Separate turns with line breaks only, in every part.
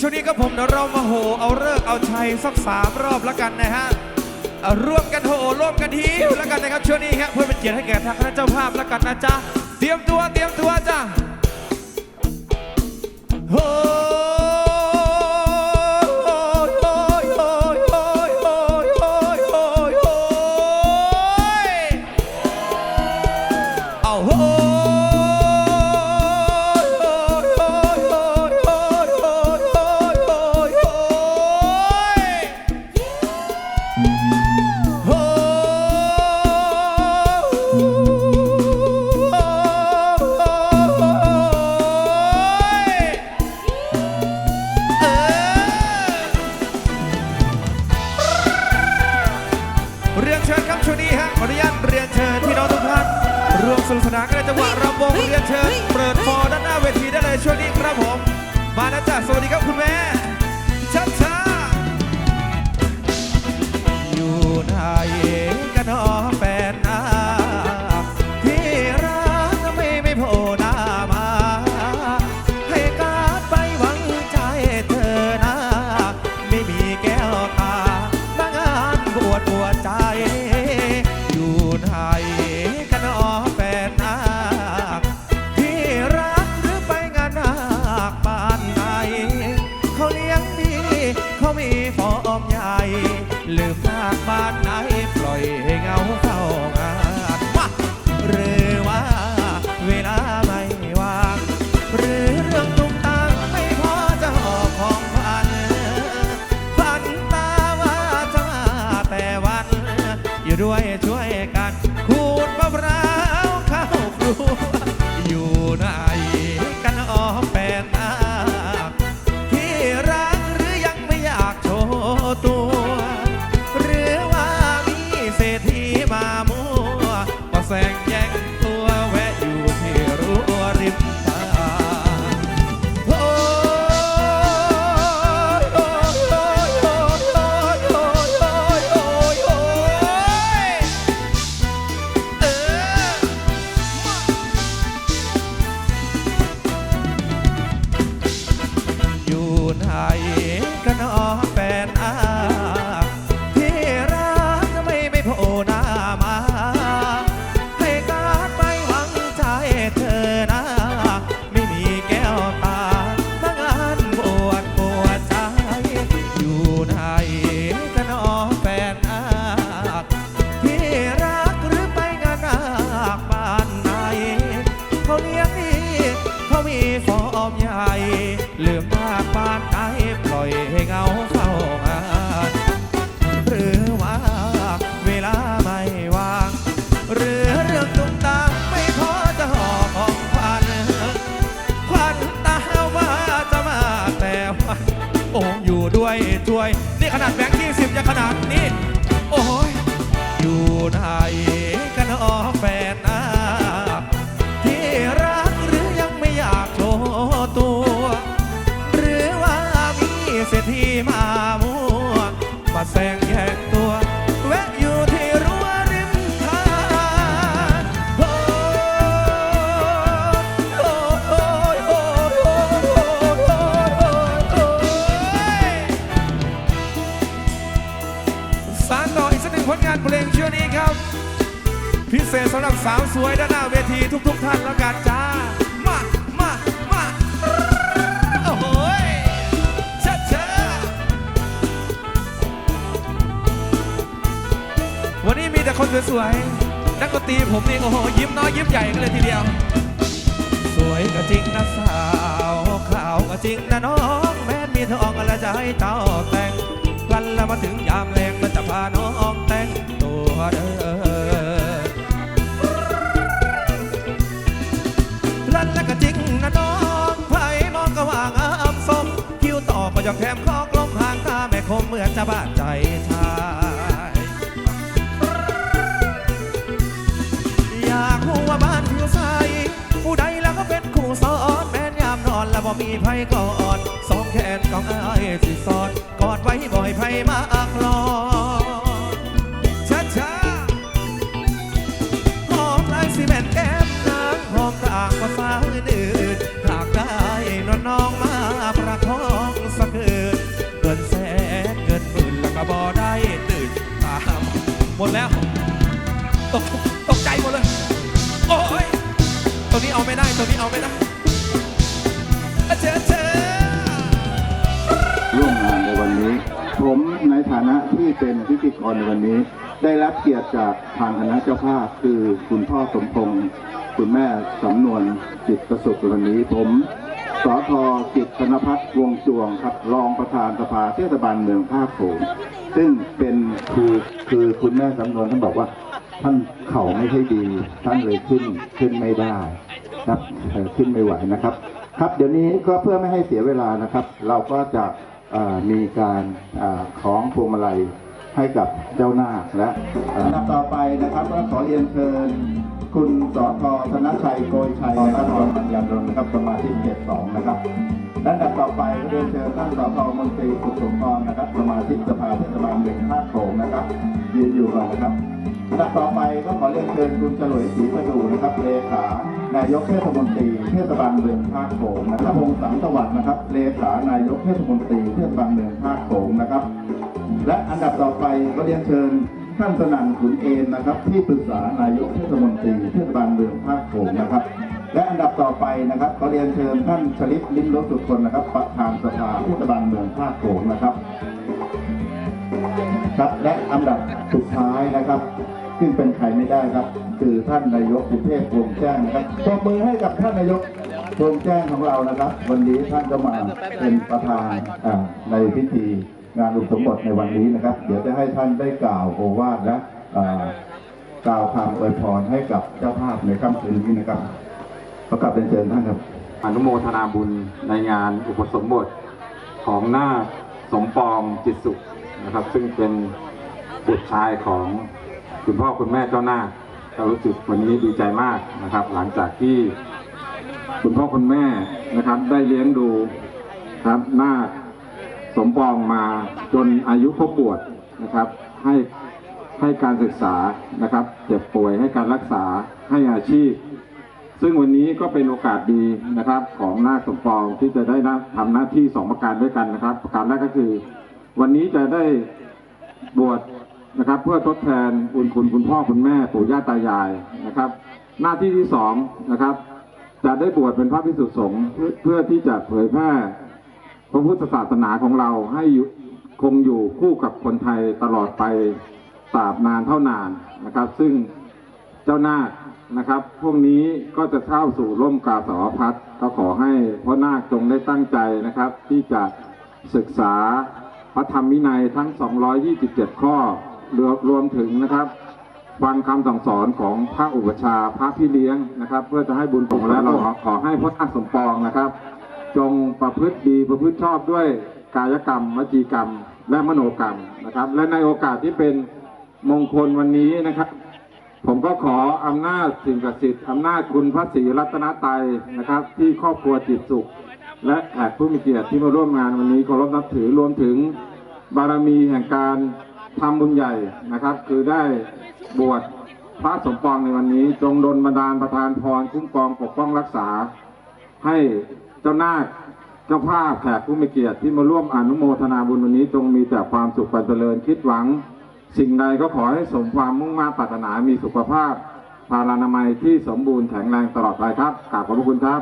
ช่วงนี้ก็ผมเดี๋ยวเรามาโห เอาเลิกเอาชัยสักสามรอบแล้วกันนะฮะร่วมกันโหร่วมกันทีแล้วกันนะครับช่วงนี้ครับเพื่อเป็นเกียรติให้แก่ทางคณะเจ้าภาพแล้วกันนะจ๊ะเตรียมตัวเตรียมตัวจ้ะ ขนาดนี้ โอ้ยอยู่ไหนกันอ้อแฟนนะที่รักหรือยังไม่อยากโชว์ตัว หรือว่ามีเศรษฐีมามัวมาแซง พิเศษสำหรับสาวสวยด้านหน้าเวทีทุก ๆ ท่านแล้วกันจ้า มา มา มา โอ้โหยชัดเจนวันนี้มีแต่คนสวยๆ นักดนตรีผมนี่โอ้โห ยิ้มน้อยยิ้มใหญ่กันเลยทีเดียว สวยก็จริงนะสาวขาวก็จริงนะน้องแม้มีทองและจะให้เจ้าแต่งวันละมาถึงยามแรงก็จะพาน้องแต่งตัวเด้อ ลันและก็จริงนะน้องไผ่มองก็ว่างอามสมคิ้วต่อก็ยอกแถมคอกลมหางตาแม่คมเหมือนจะบาดใจชายอยากรู้ว่าบ้านอยู่ใสผู้ใดแล้วก็เป็นคู่ซอนแม่นยามนอนแล้วบ่มีไผกอดสองแขนของอายสิสอดกอดไว้บ่อยไผมาอักรอช้ ดืดหากได้นอนน้องมาประคองสะเกคืเกินแสนเกินหมื่นแล้วก็บ่ได้ตื่นตามหมดแล้วตกตกใจหมดเลย โอ้ยตัวนี้เอาไม่ได้ตัวนี้เอาไม่ได้เจ๊เจ๊
ร่วมงานในวันนี้ ผมในฐานะที่เป็นพิธีกรในวันนี้ ได้รับเกียรติจากทางคณะเจ้าภาพคือคุณพ่อสมพงษ์ คุณแม่สำนวนจิตประสุขวันนี้ผมสอทอจิตธนพัฒน์วงจวงครับรองประธานสภาเทศบาลเมืองภาคโขงซึ่งเป็นคือคือคุณแม่สำนวนท่านบอกว่า ท่านเข่าไม่ค่อยดี ท่านเลยขึ้นขึ้นไม่ได้ครับขึ้นไม่ไหวนะครับ ครับเดี๋ยวนี้ก็เพื่อไม่ให้เสียเวลานะครับ เราก็จะมีการเอ่อคล้องพวงมาลัยให้กับเจ้านาคและลำดับต่อไปนะครับก็ขอเรียนเชิญ คุณสอทอธนชัยโกยชัยนะครับรองปัญญาดลนะครับสมาชิกเขตสองนะครับและลำดับต่อไปก็เรียนเชิญท่านสอทอมนตรีสุขสมพรนะครับสมาชิกสภาเทศบาลเมืองท่าโขงนะครับยืนอยู่ก่อนนะครับลำดับต่อไปก็ขอเรียนเชิญคุณเฉลวยศรีประดูนะครับเลขานายกเทศมนตรีเทศบาลเมืองท่าโขงนะครับพงศ์สังสวัสดิ์นะครับเลขานายกเทศมนตรีเทศบาลเมืองท่าโขงนะครับ และอันดับต่อไปก็เรียนเชิญ ท่านสนั่นขุนเอนนะครับ ที่ปรึกษานายกเทศมนตรีเทศบาลเมืองท่าโขงนะครับ และอันดับต่อไปนะครับก็เรียนเชิญท่านชลิตลิ้มรสสุดคนนะครับ ประธานสภาเทศบาลเมืองท่าโขงนะครับครับและอันดับสุดท้ายนะครับ ซึ่งเป็นใครไม่ได้ครับ คือท่านนายกสุเทพวงแจ้งนะครับปรบมือให้กับท่านนายกวงแจ้งของเรานะครับ วันนี้ท่านก็มาเป็นประธานในพิธี งานอุปสมบทในวันนี้นะครับ เดี๋ยวจะให้ท่านได้กล่าวโอวาทและกล่าวคำอวยพรให้กับเจ้าภาพในค่ำคืนนี้นะครับประกาศเป็นเชิญท่านครับ
อนุโมทนาบุญในงานอุปสมบทของหน้าสมปองจิตสุขนะครับ ซึ่งเป็นบุตรชายของคุณพ่อคุณแม่เจ้าหน้าเรารู้สึกวันนี้ดีใจมากนะครับ หลังจากที่คุณพ่อคุณแม่นะครับ ได้เลี้ยงดูครับนาค สมปองมาจนอายุครบบวชนะครับ ให้ให้การศึกษานะครับ เจ็บป่วยให้การรักษาให้อาชีพ ซึ่งวันนี้ก็เป็นโอกาสดีนะครับ ของนาคสมปองที่จะได้นะทำหน้าที่สองประการด้วยกันนะครับ ประการแรกก็คือ วันนี้จะได้บวชนะครับ เพื่อทดแทนบุญคุณคุณพ่อคุณแม่ปู่ย่าตายายนะครับ หน้าที่ที่สองนะครับ จะได้บวชเป็นพระภิกษุสงฆ์เพื่อเพื่อที่จะเผยแพร่ พระพุทธศาสนาของเราให้คงอยู่คู่กับคนไทยตลอดไปตราบนานเท่านานนะครับ ซึ่งเจ้านาคนะครับ พวกนี้ก็จะเข้าสู่ร่มกาสาวพัฒน์ก็ขอให้พ่อนาคจงได้ตั้งใจนะครับ ที่จะศึกษาพระธรรมวินัยทั้ง 227 ข้อรวมรวมถึงนะครับฟังคำสั่งสอนของพระอุปชฌาย์พระพี่เลี้ยงนะครับ เพื่อจะให้บุญผลและเราขอให้พ่อนาสมปองนะครับ จงประพฤติดีประพฤติชอบด้วยกายกรรมวจีกรรม และมโนกรรมนะครับ และในโอกาสที่เป็นมงคลวันนี้นะครับ ผมก็ขออำนาจสิ่งศักดิ์สิทธิ์อำนาจคุณพระศรีรัตนตรัยนะครับ ที่ครอบครัวจิตสุข และแขกผู้มีเกียรติที่มาร่วมงานวันนี้เคารพนับถือรวมถึงบารมีแห่งการทำบุญใหญ่นะครับ คือได้บวชพระสมปองในวันนี้ จงดลบันดาลประทานพรคุ้มครองปกป้องรักษาให้ จ้านาคเจ้าภาพแขกผู้มีเกียรติที่มาร่วมอนุโมทนาบุญวันนี้จงมีแต่ความสุขความเจริญคิดหวัง สิ่งใดก็ขอให้สมความมุ่งมั่นปรารถนามีสุขภาพพารานามัยที่สมบูรณ์แข็งแรงตลอดไปครับกราบขอบพระคุณครับ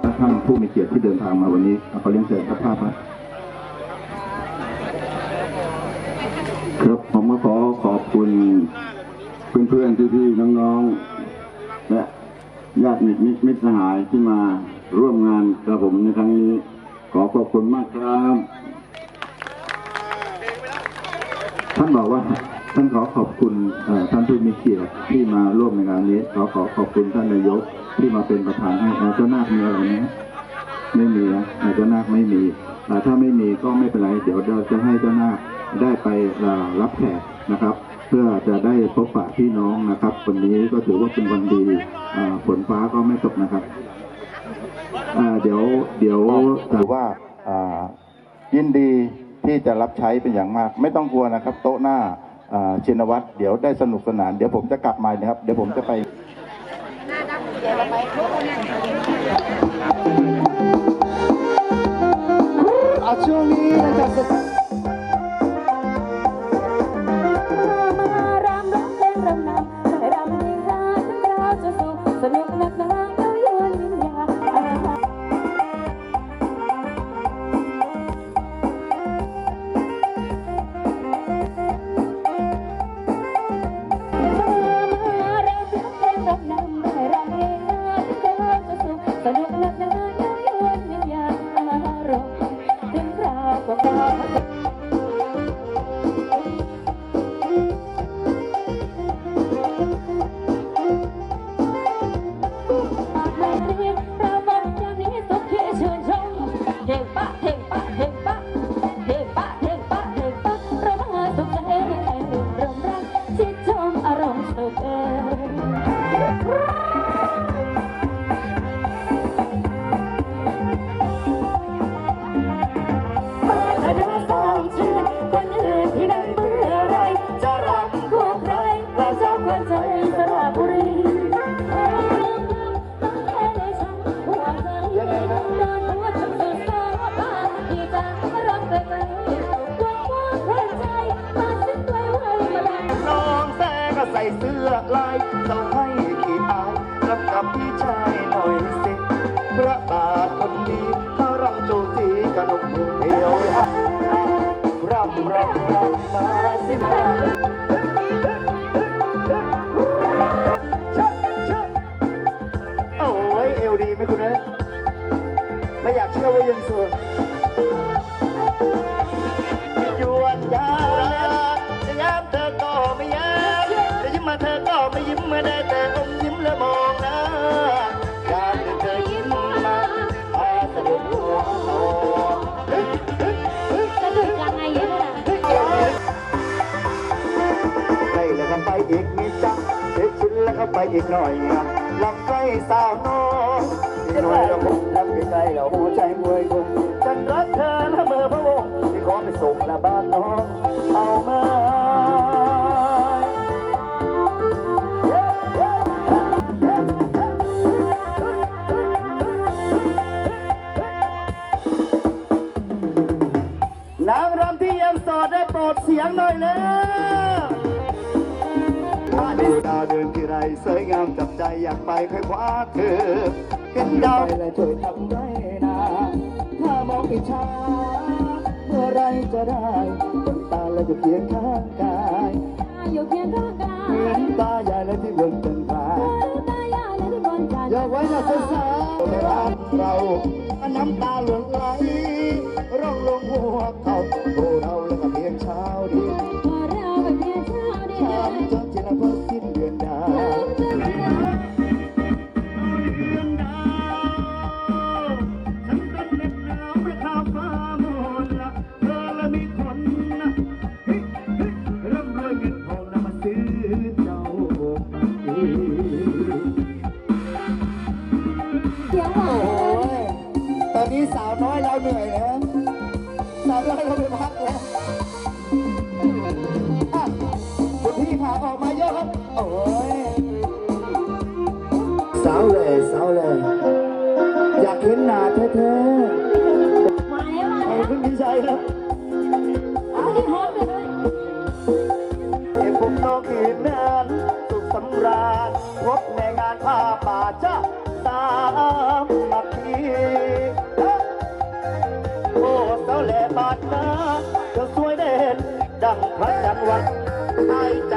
และท่านผู้มีเกียรติที่เดินทางมาวันนี้ขอเรียนเชิญครับภาพครับ
ครับผมก็ขอขอบคุณ เพื่อนๆพี่ๆน้องๆและญาติมิตรมิตรสหายที่มาร่วมงานกับผมในครั้งนี้ ขอขอบคุณมากครับ
ท่านบอกว่าท่านขอขอบคุณท่านผู้มีเกียรติที่มาร่วมในงานนี้ ขอขอขอบคุณท่านนายกที่มาเป็นประธานให้นะเจ้านาคมีอะไรไหมไม่มีนะเจ้านาคไม่มีอ่ถ้าไม่มีก็ไม่เป็นไร เดี๋ยวเราจะให้เจ้านาคได้ไปรับแขกนะครับ พื่อจะได้พบปะพี่น้องนะครับ วันนี้ก็ถือว่าเป็นวันดีฝนฟ้าก็ไม่ตกนะครับเดี๋ยวเดี๋ยวถือว่าายินดีที่จะรับใช้เป็นอย่างมาก ไม่ต้องกลัวนะครับ โต๊ะหน้าอ่าชินวัตรเดี๋ยวได้สนุกสนาน เดี๋ยวผมจะกลับมานะครับ เดี๋ยวผมจะไป
เสื้อลา
ยเขาให้ อีกหน่อยลำใกล้สาวน้อยอีกหน่อยแล้วผมลำใกล้ๆแล้วหัวใจมวยคงฉันรักเธอและเมื่อพระวงศ์ที่ขอไปส่งละบ้านน้องเอามานางรำที่ยังโสดได้โปรดเสียงหน่อยแล้วถ้า ดิดาวเดินที่ไรสวยงามจับใจอยากไปค่อยคว้าเธอเห็นดาวและช่วยทำไรนาถ้ามองอิจฉาเมื่อไรจะได้คนตาและจะเพียงข้างกาย
อยู่เพียงข้างกาย
เหมือนตายายและที่บนเป็นพา
ตายายและที่บนจันท
อย่าไว้นะสาวๆไม่รักเราน้ำตาหล่นไหลร้องลงหัวเขาโอ้เรา สาวน้อยเราไปพักแล้วอะคุณพี่ขาออกมาเยอะครับ โอ้ยสาวเลยสาวเลย อยากเห็นหน้าแท้
มาแล้วมา
ๆเอา
แล้ว
คุณพี่ชัยครับ
เอาที่พร้อมเลย
เก็บผมนอกคืนนั้นสุขสำราญพบในงานผ้าป่าจ้าสาม วั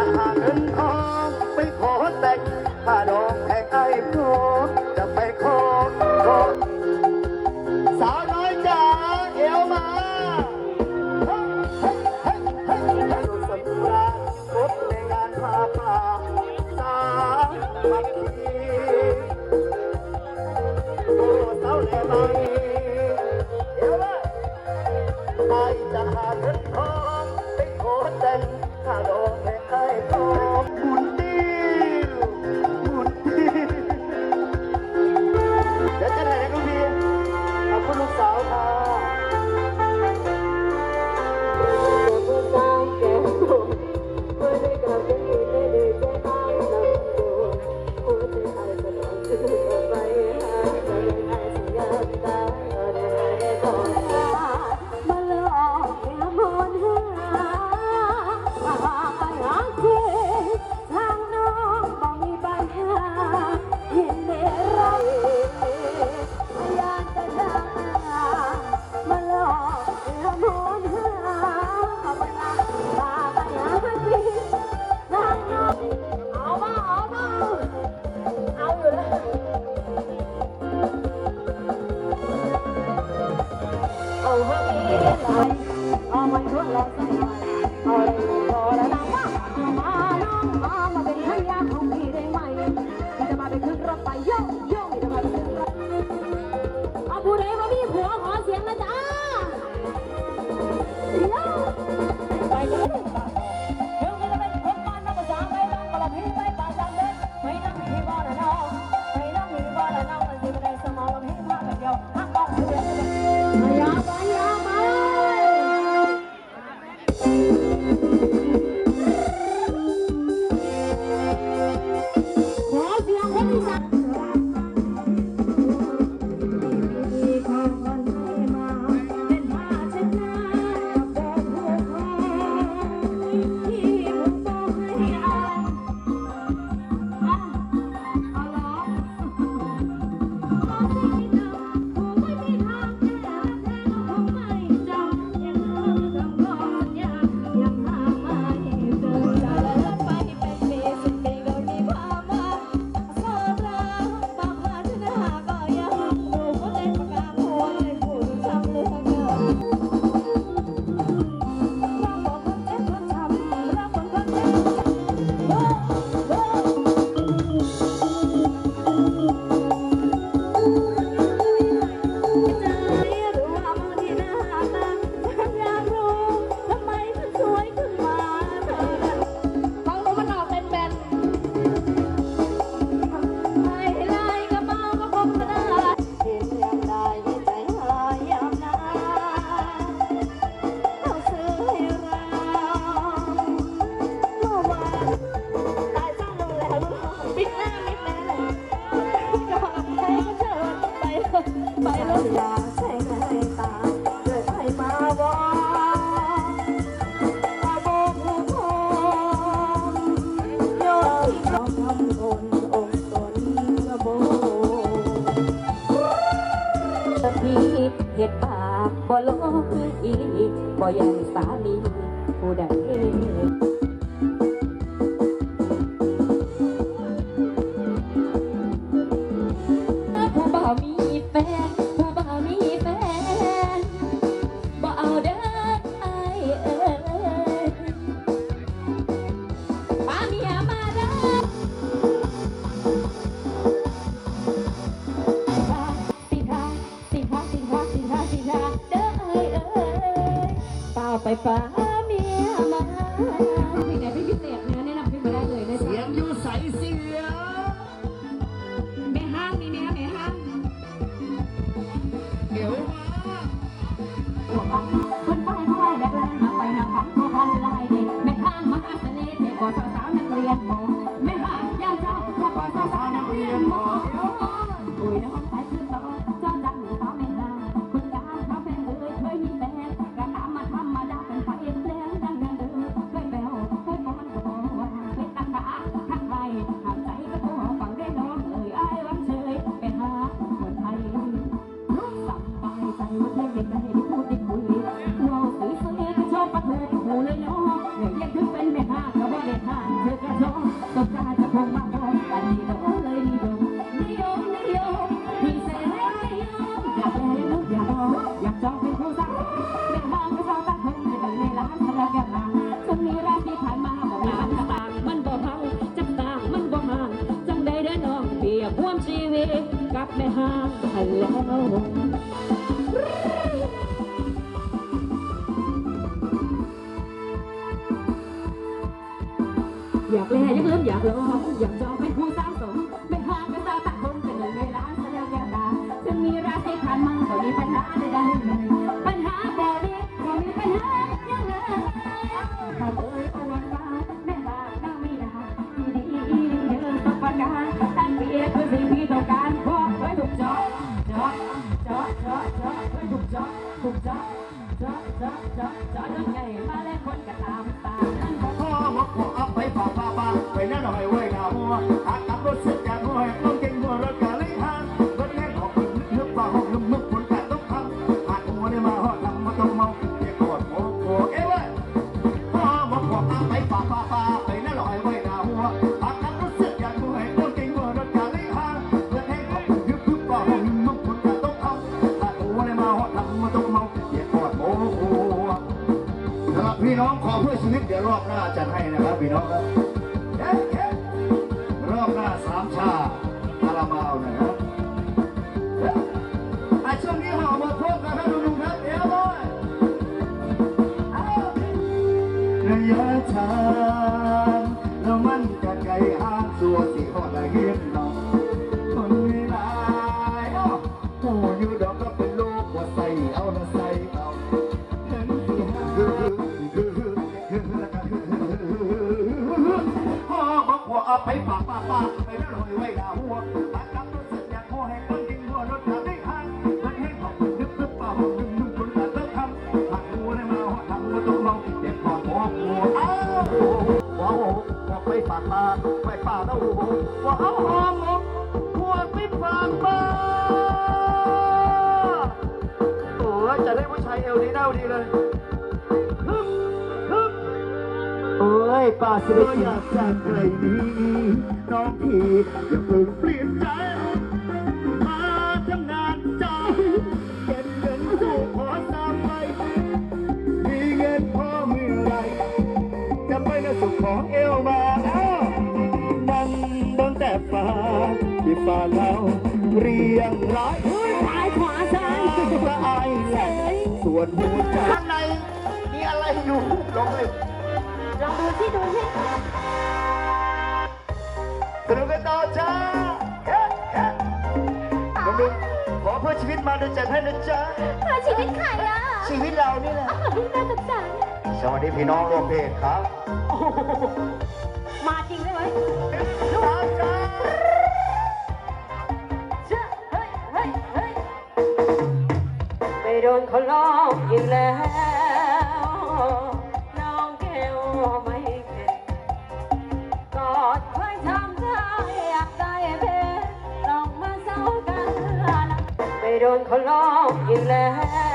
องนผู้างเด็กบา
งก็องตัดผมจปในร้านสลักแก้วางช่งนี้แรกที่ผ่ามบ้านบางมันบ่พังจับตามันบ่ห่าจังใดเด้อน้องเปียกว่วมชีวิตกับแม่ห้างฮัลโหอยากแลอยากเริ่มอยากรออยากจะ จ๊ะจ๊ะจ๊ะ
จ๊ะจ๊ะจ๊ะ ไปป่ากปากปาไปเรื่อยไว้ดาหัวปากกับตัวสัญญาโคให้คนกินหัวรถทำได้ข้างมันให้ขอบคุณนึกนึกป่าวนึกนึกคนละเติมคำหักหัวได้มาหักหัวต้องลองเด็กก่อนหัวหัวอ้าวหัวหัวไปปากปากปปากแล้วหัหัวอาหอมหัวไปปากปากโอ้จะได้ผู้ชายเอวดีเน่าดีเลย ปาสเวก็อยากจากไกลนี้น้องพี่อย่าเพิ่งเปลี่ยนใจมาทำงานจ้าเก็บเงินสู้ขอตามไปมีเงินพอเมื่อไรจะไปในสุขของเอวมามันโดนแต่ฟ้าที่ฟ้าเราเรียงร้ายเฮ้ย
ซ้ายขวาซ้าย
ตาอายแหลส่วนหัวใจข้างในมีอะไรอยู่ลองเลย
องดูที่ดูที่
สนุกันต่อจ้าเฮ้เฮ้ลองดูขอเพื่อชีวิตมาดยจัดให้นะจ้า
เพื่อชีวิตใครอะ
ชีวิตเรานี่แหละ
น่าสงสาร
สวัสดีพี่น้องร่วมเพศครับ
มาจริงได้ไหม
ลูกจ้า
ไปโดนเขาล้อมอีกแล้ว เขาลองอีกแล้ว